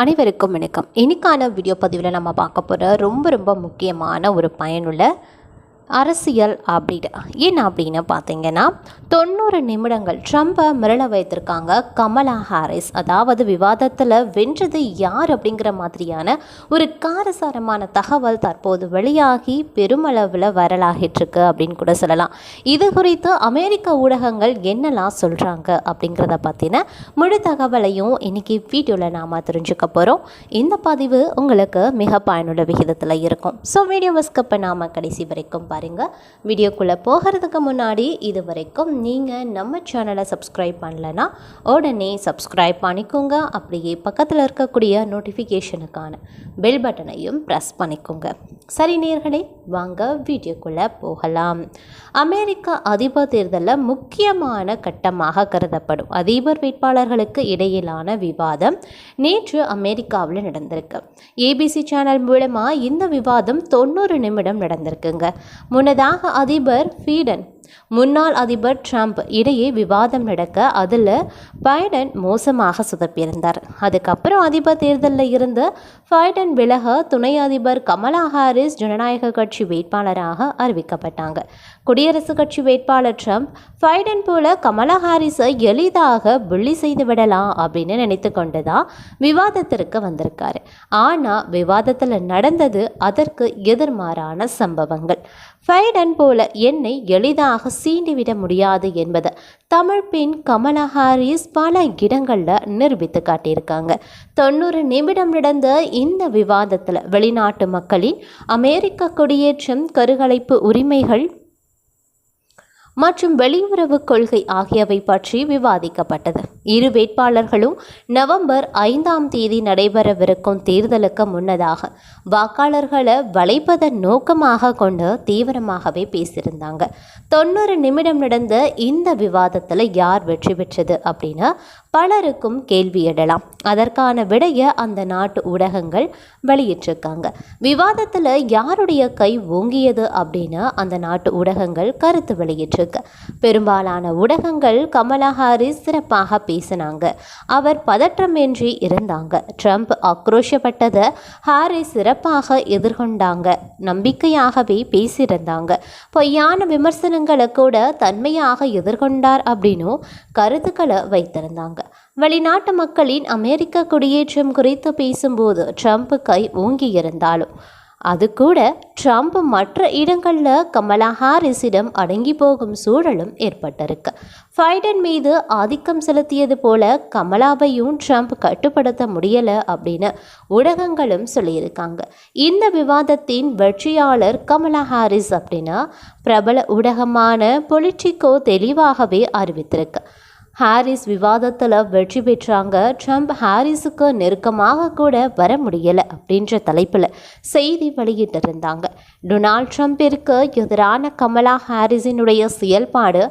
அனைவருக்கும் வணக்கம். இன்னைக்கான வீடியோ பதிவில் நம்ம பார்க்க போகிற ரொம்ப ரொம்ப முக்கியமான ஒரு பயனுள்ள அரசியல் அப்டேட் என்ன அப்படின்னு பார்த்தீங்கன்னா தொண்ணூறு நிமிடங்கள் ட்ரம்பை மிரள வைத்திருக்காங்க கமலா ஹாரிஸ். அதாவது விவாதத்தில் வென்றது யார் அப்படிங்கிற மாதிரியான ஒரு காரசாரமான தகவல் தற்போது வெளியாகி பெருமளவில் வரலாகிட்டுருக்கு அப்படின்னு கூட சொல்லலாம். இது குறித்து அமெரிக்க ஊடகங்கள் என்னெல்லாம் சொல்கிறாங்க அப்படிங்கிறத பற்றின முழு தகவலையும் இன்னைக்கு வீடியோவில் நாம் தெரிஞ்சுக்க போகிறோம் இந்த பதிவு உங்களுக்கு மிக பயனுள்ள விகிதத்தில் இருக்கும். ஸோ வீடியோவை ஸ்கப்பை நாம் கடைசி வரைக்கும் பாருங்கள் வீடியோக்குள்ளே போகிறதுக்கு முன்னாடி இது வரைக்கும் நீங்கள் நம்ம சேனலை சப்ஸ்கிரைப் பண்ணலனா உடனே சப்ஸ்கிரைப் பண்ணிக்கோங்க. அப்படியே பக்கத்தில் இருக்கக்கூடிய நோட்டிஃபிகேஷனுக்கான பெல் பட்டனையும் ப்ரெஸ் பண்ணிக்கோங்க. சரி நேர்களே வாங்க வீடியோக்குள்ளே போகலாம். அமெரிக்க அதிபர் தேர்தலில் முக்கியமான கட்டமாக கருதப்படும் அதிபர் வேட்பாளர்களுக்கு இடையிலான விவாதம் நேற்று அமெரிக்காவில் நடந்திருக்கு. ஏபிசி சேனல் மூலமாக இந்த விவாதம் தொண்ணூறு நிமிடம் நடந்திருக்குங்க. முன்னதாக அதிபர் ஃபீடன் முன்னாள் அதிபர் ட்ரம்ப் இடையே விவாதம் நடக்க அதில் பைடன் மோசமாக சுதப்பியிருந்தார். அதுக்கப்புறம் அதிபர் தேர்தலில் இருந்து பைடன் விலக துணை அதிபர் கமலா ஹாரிஸ் ஜனநாயக கட்சி வேட்பாளராக அறிவிக்கப்பட்டாங்க. குடியரசுக் கட்சி வேட்பாளர் ட்ரம்ப் பைடன் போல கமலா ஹாரிஸை எளிதாக புள்ளி செய்து விடலாம் அப்படின்னு நினைத்து கொண்டு தான் விவாதத்திற்கு வந்திருக்காரு. ஆனால் விவாதத்தில் நடந்தது அதற்கு எதிர்மாறான சம்பவங்கள். பைடன் போல என்னை எளிதாக சீண்டிவிட முடியாது என்பது தமிழ் பெண் கமலா ஹாரிஸ் பல இடங்களில் நிரூபித்து காட்டியிருக்காங்க. தொண்ணூறு நிமிடம் நடந்த இந்த விவாதத்தில் வெளிநாட்டு மக்களின் அமெரிக்க குடியேற்றம் கருகலைப்பு உரிமைகள் மற்றும் வெளியுறவு கொள்கை ஆகியவை பற்றி விவாதிக்கப்பட்டது. இரு வேட்பாளர்களும் நவம்பர் ஐந்தாம் தேதி நடைபெறவிருக்கும் தேர்தலுக்கு முன்னதாக வாக்காளர்களை வளைப்பதன் நோக்கமாக கொண்டு தீவிரமாகவே பேசியிருந்தாங்க. தொண்ணூறு நிமிடம் நடந்த இந்த விவாதத்தில் யார் வெற்றி பெற்றது அப்படின்னு பலருக்கும் கேள்வி எழலாம். அதற்கான விடைய அந்த நாட்டு ஊடகங்கள் வெளியிட்டிருக்காங்க. விவாதத்தில் யாருடைய கை ஓங்கியது அப்படின்னு அந்த நாட்டு ஊடகங்கள் கருத்து வெளியிட்டிருக்கு. பெரும்பாலான ஊடகங்கள் கமலா ஹாரிஸ் சிறப்பாக பேசினாங்க. அவர் பதற்றமின்றி இருந்தாங்க. ட்ரம்ப் ஆக்ரோஷப்பட்டதை ஹாரிஸ் சிறப்பாக எதிர்கொண்டாங்க. நம்பிக்கையாகவே பேசியிருந்தாங்க. பொய்யான விமர்சனங்களை கூட தன்மையாக எதிர்கொண்டார் அப்படின்னும் கருத்துக்களை வைத்திருந்தாங்க. வெளிநாட்டு மக்களின் அமெரிக்க குடியேற்றம் குறித்து பேசும்போது ட்ரம்ப் கை ஓங்கியிருந்தாலும் அது கூட ட்ரம்ப் மற்ற இடங்களில் கமலா ஹாரிஸிடம் அடங்கி போகும் சூழலும் ஏற்பட்டிருக்கு. ஃபைடன் மீது ஆதிக்கம் செலுத்தியது போல கமலாவையும் ட்ரம்ப் கட்டுப்படுத்த முடியலை அப்படின்னு ஊடகங்களும் சொல்லியிருக்காங்க. இந்த விவாதத்தின் வெற்றியாளர் கமலா ஹாரிஸ் அப்படின்னா பிரபல ஊடகமான பொலிட்டிக்கோ தெளிவாகவே அறிவித்திருக்கு. ஹாரிஸ் விவாதத்தில் வெற்றி பெற்றாங்க. ட்ரம்ப் ஹாரிஸுக்கு நெருக்கமாக கூட வர முடியலை அப்படின்ற தலைப்பில் செய்தி வெளியிட்டிருந்தாங்க. டொனால்ட் ட்ரம்பிற்கு எதிரான கமலா ஹாரிஸினுடைய செயல்பாடு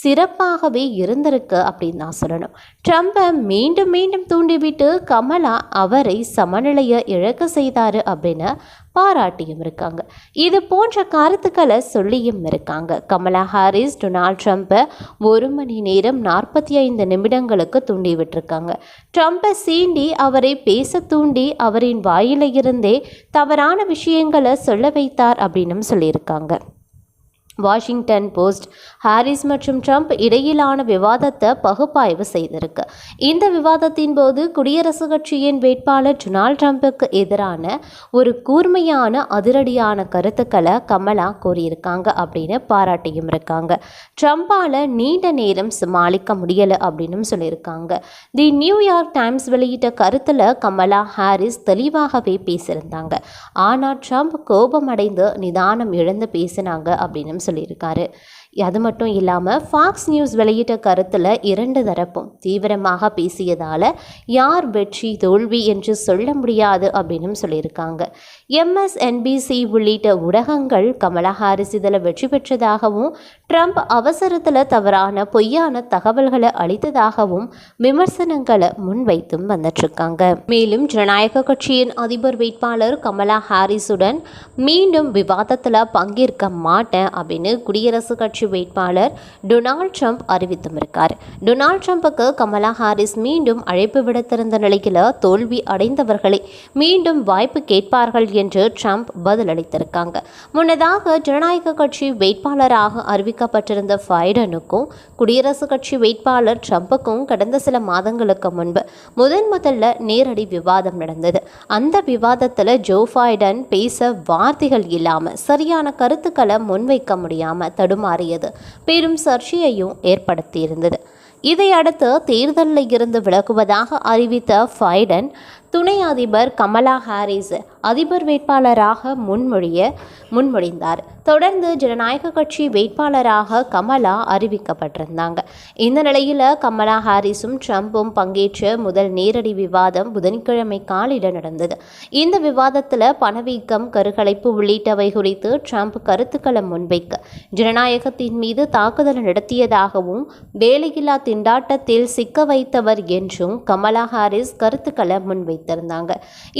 சிறப்பாகவே இருந்திருக்கு அப்படின்னு நான் சொல்லணும். ட்ரம்பை மீண்டும் மீண்டும் தூண்டிவிட்டு கமலா அவரை சமநிலையை இழக்க செய்தார் அப்படின்னு பாராட்டியும் இருக்காங்க. இது போன்ற கருத்துக்களை சொல்லியும் இருக்காங்க. கமலா ஹாரிஸ் டொனால்ட் ட்ரம்ப்பை ஒரு மணி நேரம் நாற்பத்தி ஐந்து நிமிடங்களுக்கு தூண்டி விட்டுருக்காங்க ட்ரம்ப்பை சீண்டி அவரை பேச தூண்டி அவரின் வாயில இருந்தே தவறான விஷயங்களை சொல்ல வைத்தார் அப்படின்னும் சொல்லியிருக்காங்க. வாஷிங்டன் போஸ்ட் ஹாரிஸ் மற்றும் ட்ரம்ப் இடையிலான விவாதத்தை பகுப்பாய்வு செய்திருக்கு. இந்த விவாதத்தின் போது குடியரசுக் கட்சியின் வேட்பாளர் டொனால்ட் ட்ரம்ப்புக்கு எதிரான ஒரு கூர்மையான அதிரடியான கருத்துக்களை கமலா கூறியிருக்காங்க அப்படின்னு பாராட்டியும் இருக்காங்க. ட்ரம்பால் நீண்ட நேரம் சமாளிக்க முடியலை அப்படின்னு சொல்லியிருக்காங்க. தி நியூயார்க் டைம்ஸ் வெளியிட்ட கருத்தில் கமலா ஹாரிஸ் தெளிவாகவே பேசியிருந்தாங்க. ஆனால் ட்ரம்ப் கோபமடைந்து நிதானம் இழந்து பேசினாங்க அப்படின்னு சொல்லியிருக்காரு. அது மட்டும் இல்லாமல் ஃபாக்ஸ் நியூஸ் வெளியிட்ட கருத்தில் இரண்டு தரப்பும் தீவிரமாக பேசியதால் யார் வெற்றி தோல்வி என்று சொல்ல முடியாது அப்படின்னு சொல்லியிருக்காங்க. எம்எஸ்என்பிசி உள்ளிட்ட ஊடகங்கள் கமலா ஹாரிஸ் இதில் வெற்றி பெற்றதாகவும் ட்ரம்ப் அவசரத்தில் தவறான பொய்யான தகவல்களை அளித்ததாகவும் விமர்சனங்களை முன்வைத்தும் வந்துட்டுருக்காங்க மேலும் ஜனநாயக கட்சியின் அதிபர் வேட்பாளர் கமலா ஹாரிஸுடன் மீண்டும் விவாதத்தில் பங்கேற்க மாட்டேன் அப்படின்னு குடியரசுக் கட்சி கட்சி வேட்பாளர் டொனால்ட் ட்ரம்ப் அறிவித்தும் இருக்கார் டொனால்ட் ட்ரம்ப்புக்கு கமலா ஹாரிஸ் மீண்டும் அழைப்பு விடுத்திருந்த நிலையில் தோல்வி அடைந்தவர்களை மீண்டும் வாய்ப்பு கேட்பார்கள் என்று ட்ரம்ப் பதிலளித்திருக்காங்க. முன்னதாக ஜனநாயக கட்சி வேட்பாளராக அறிவிக்கப்பட்டிருந்த பைடனுக்கும் குடியரசுக் கட்சி வேட்பாளர் ட்ரம்ப்புக்கும் கடந்த சில மாதங்களுக்கு முன்பு முதன் முதல்ல நேரடி விவாதம் நடந்தது. அந்த விவாதத்தில் ஜோ பைடன் பேச வார்த்தைகள் இல்லாமல் சரியான கருத்துக்களை முன்வைக்க முடியாமல் மாறியது பெரும் சர்ச்சையையும் ஏற்படுத்தியிருந்தது. இதையடுத்து தேர்தலில் இருந்து விலகுவதாக அறிவித்த ஃபைடன் துணை அதிபர் கமலா ஹாரிஸ் அதிபர் வேட்பாளராக முன்மொழிய முன்மொழிந்தார். தொடர்ந்து ஜனநாயக கட்சி வேட்பாளராக கமலா அறிவிக்கப்பட்டிருந்தாங்க. இந்த நிலையில் கமலா ஹாரிஸும் ட்ரம்ப்பும் பங்கேற்ற முதல் நேரடி விவாதம் புதன்கிழமை காலையில் நடந்தது. இந்த விவாதத்தில் பணவீக்கம் கருகலைப்பு உள்ளிட்டவை குறித்து ட்ரம்ப் கருத்துக்களை முன்வைக்க ஜனநாயகத்தின் மீது தாக்குதல் நடத்தியதாகவும் வேலையில்லா திண்டாட்டத்தில் சிக்க வைத்தவர் என்றும் கமலா ஹாரிஸ் கருத்துக்களை முன்வைத்திருந்தாங்க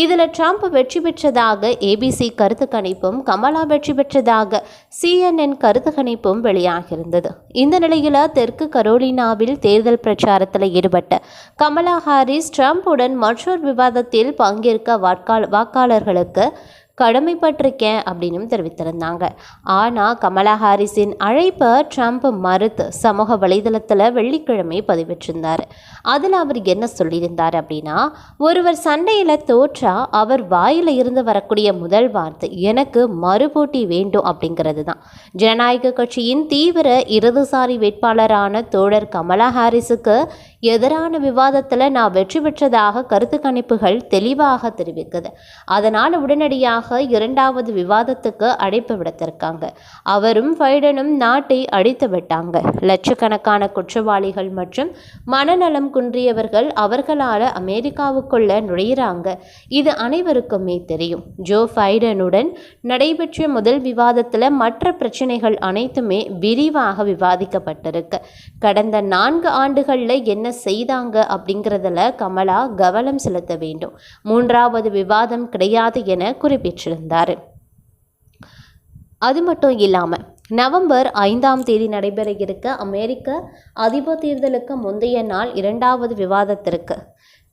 இதில் ட்ரம்ப் வெற்றி பெற்றதாக ஏபிசி கருத்து கணிப்பும் கமலா வெற்றி பெற்றதாக சிஎன்என் கருத்து கணிப்பும் வெளியாகியிருந்தது. இந்த நிலையில் தெற்கு கரோலினாவில் தேர்தல் பிரச்சாரத்தில் ஈடுபட்ட கமலா ஹாரிஸ் ட்ரம்ப்புடன் மற்றொரு விவாதத்தில் பங்கேற்க வாக்காளர்களுக்கு கடமைப்பட்டிருக்கேன் அப்படின்னும் தெரிவித்திருந்தாங்க. ஆனால் கமலா ஹாரிஸின் அழைப்பை ட்ரம்ப் மறுத்து சமூக வலைதளத்தில் வெள்ளிக்கிழமை பதிவிட்டிருந்தார். அதில் அவர் என்ன சொல்லியிருந்தார் அப்படின்னா ஒருவர் சண்டையில் தோற்றா அவர் வாயில் இருந்து வரக்கூடிய முதல் வார்த்தை எனக்கு மறுபோட்டி வேண்டும் அப்படிங்கிறது தான். ஜனநாயக கட்சியின் தீவிர இடதுசாரி வேட்பாளரான தோழர் கமலா ஹாரிஸுக்கு எதிரான விவாதத்தில் நான் வெற்றி பெற்றதாக கருத்து கணிப்புகள் தெளிவாக தெரிவிக்குது. அதனால் உடனடியாக இரண்டாவது விவாதத்துக்கு அழைப்பு விடுத்திருக்காங்க. அவரும் பைடனும் நாட்டை அடித்து விட்டாங்க. லட்சக்கணக்கான குற்றவாளிகள் மற்றும் மனநலம் குன்றியவர்கள் அவர்களால் அமெரிக்காவுக்குள்ள நுழையிறாங்க. இது அனைவருக்குமே தெரியும். ஜோ பைடனுடன் நடைபெற்ற முதல் விவாதத்தில் மற்ற பிரச்சனைகள் அனைத்துமே விரிவாக விவாதிக்கப்பட்டிருக்கு. கடந்த நான்கு ஆண்டுகளில் என்ன செய்தாங்க அப்படிங்கிறதுல கமலா கவனம் செலுத்த வேண்டும். மூன்றாவது விவாதம் கிடையாது என குறிப்பிட்டிருந்தார் அது மட்டும் இல்லாமல் நவம்பர் ஐந்தாம் தேதி நடைபெற இருக்க அமெரிக்க அதிபர் தேர்தலுக்கு முந்தைய நாள் இரண்டாவது விவாதத்திற்கு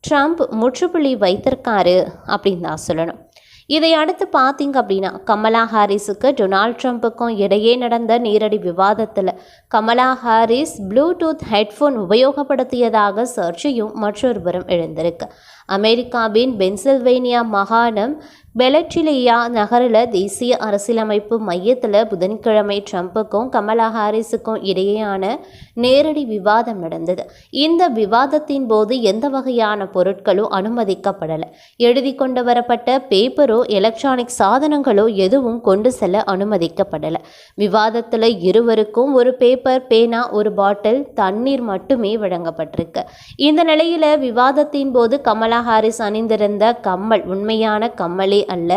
ட்ரம்ப் முற்றுப்புள்ளி வைத்திருக்காரு அப்படின்னு தான் சொல்லணும். இதை அடுத்து பார்த்தீங்க அப்படின்னா கமலா ஹாரிஸுக்கு டொனால்ட் ட்ரம்ப்புக்கும் இடையே நடந்த நேரடி விவாதத்தில் கமலா ஹாரிஸ் ப்ளூடூத் ஹெட்ஃபோன் உபயோகப்படுத்தியதாக சர்ச்சையும் மற்றொருவரும் எழுந்திருக்கு. அமெரிக்காவின் பென்சில்வேனியா மாகாணம் பெலட்ரிலியா நகரில் தேசிய அரசியலமைப்பு மையத்தில் புதன்கிழமை ட்ரம்ப்புக்கும் கமலா ஹாரிஸுக்கும் இடையேயான நேரடி விவாதம் நடந்தது. இந்த விவாதத்தின் போது எந்த வகையான பொருட்களும் அனுமதிக்கப்படலை. எழுதி கொண்டு வரப்பட்ட பேப்பரோ எலக்ட்ரானிக் சாதனங்களோ எதுவும் கொண்டு செல்ல அனுமதிக்கப்படலை. விவாதத்தில் இருவருக்கும் ஒரு பேப்பர் பேனா ஒரு பாட்டில் தண்ணீர் மட்டுமே வழங்கப்பட்டிருக்கு. இந்த நிலையில் விவாதத்தின் போது கமலா ஹாரிஸ் அணிந்திருந்த கம்மல் உண்மையான கம்மலே அல்ல.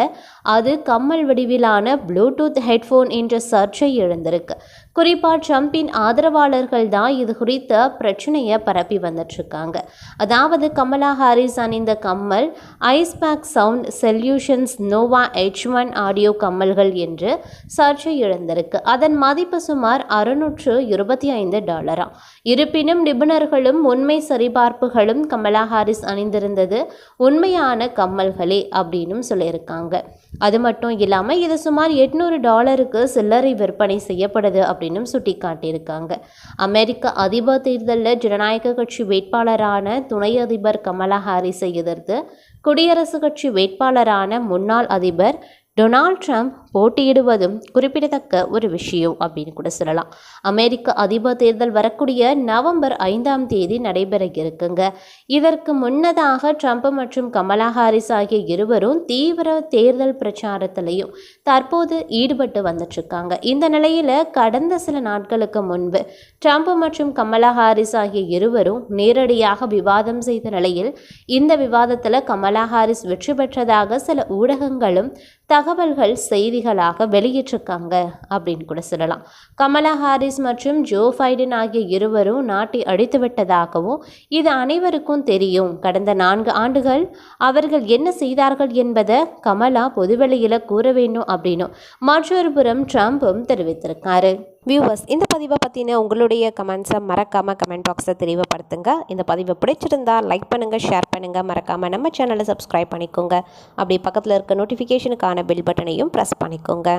அது கம்மல் வடிவிலான ப்ளூடூத் ஹெட்ஃபோன் என்ற சர்ச்சை எழுந்திருக்கு குறிப்பாக ட்ரம்பின் ஆதரவாளர்கள் தான் இது குறித்த பிரச்சனையை பரப்பி வந்துட்டுருக்காங்க அதாவது கமலா ஹாரிஸ் அணிந்த கம்மல் Icebach sound solutions Nova H one audio கம்மல்கள் என்று சர்ச்சை எழுந்திருக்கு. அதன் மதிப்பு சுமார் அறுநூற்று இருபத்தி ஐந்து டாலரா. இருப்பினும் நிபுணர்களும் உண்மை சரிபார்ப்புகளும் கமலா ஹாரிஸ் அணிந்திருந்தது உண்மையான கம்மல்களே அப்படின்னும் சொல்லியிருக்காங்க. அது மட்டும் இல்லாமல் இது சுமார் எட்நூறு டாலருக்கு சில்லறை விற்பனை செய்யப்படுது அப்படின்னும் சுட்டி காட்டியிருக்காங்க அமெரிக்க அதிபர் தேர்தலில் ஜனநாயக கட்சி வேட்பாளரான துணை அதிபர் கமலா ஹாரிஸை எதிர்த்து குடியரசுக் கட்சி வேட்பாளரான முன்னாள் அதிபர் டொனால்ட் ட்ரம்ப் போட்டியிடுவதும் குறிப்பிடத்தக்க ஒரு விஷயம் அப்படின்னு கூட சொல்லலாம். அமெரிக்க அதிபர் தேர்தல் வரக்கூடிய நவம்பர் ஐந்தாம் தேதி நடைபெற இருக்குங்க. இதற்கு முன்னதாக ட்ரம்ப் மற்றும் கமலா ஹாரிஸ் ஆகிய இருவரும் தீவிர தேர்தல் பிரச்சாரத்திலையும் தற்போது ஈடுபட்டு வந்துட்டுருக்காங்க இந்த நிலையில் கடந்த சில நாட்களுக்கு முன்பு ட்ரம்ப் மற்றும் கமலா ஹாரிஸ் ஆகிய இருவரும் நேரடியாக விவாதம் செய்த நிலையில் இந்த விவாதத்தில் கமலா ஹாரிஸ் வெற்றி பெற்றதாக சில ஊடகங்களும் தகவல்கள் செய்தி செய்திகளாக வெளியிட்டிருக்காங்க அப்படின்னு கூட சொல்லலாம். கமலா ஹாரிஸ் மற்றும் ஜோ பைடன் ஆகிய இருவரும் நாட்டை அடித்து விட்டதாகவும் இது அனைவருக்கும் தெரியும். கடந்த நான்கு ஆண்டுகள் அவர்கள் என்ன செய்தார்கள் என்பதை கமலா பொதுவெளியில் கூற வேண்டும் அப்படின்னும் மற்றொரு புறம் ட்ரம்ப்பும் தெரிவித்திருக்காரு. வியூவர்ஸ் இந்த பதிவை பற்றின உங்களுடைய கமெண்ட்ஸை மறக்காமல் கமெண்ட் பாக்ஸை தெளிவுபடுத்துங்க. இந்த பதிவை பிடிச்சிருந்தா லைக் பண்ணுங்கள் ஷேர் பண்ணுங்கள் மறக்காமல் நம்ம சேனலை சப்ஸ்கிரைப் பண்ணிக்கோங்க. அப்படி பக்கத்தில் இருக்க நோட்டிஃபிகேஷனுக்கான பெல் பட்டனையும் ப்ரெஸ் பண்ணிக்கோங்க.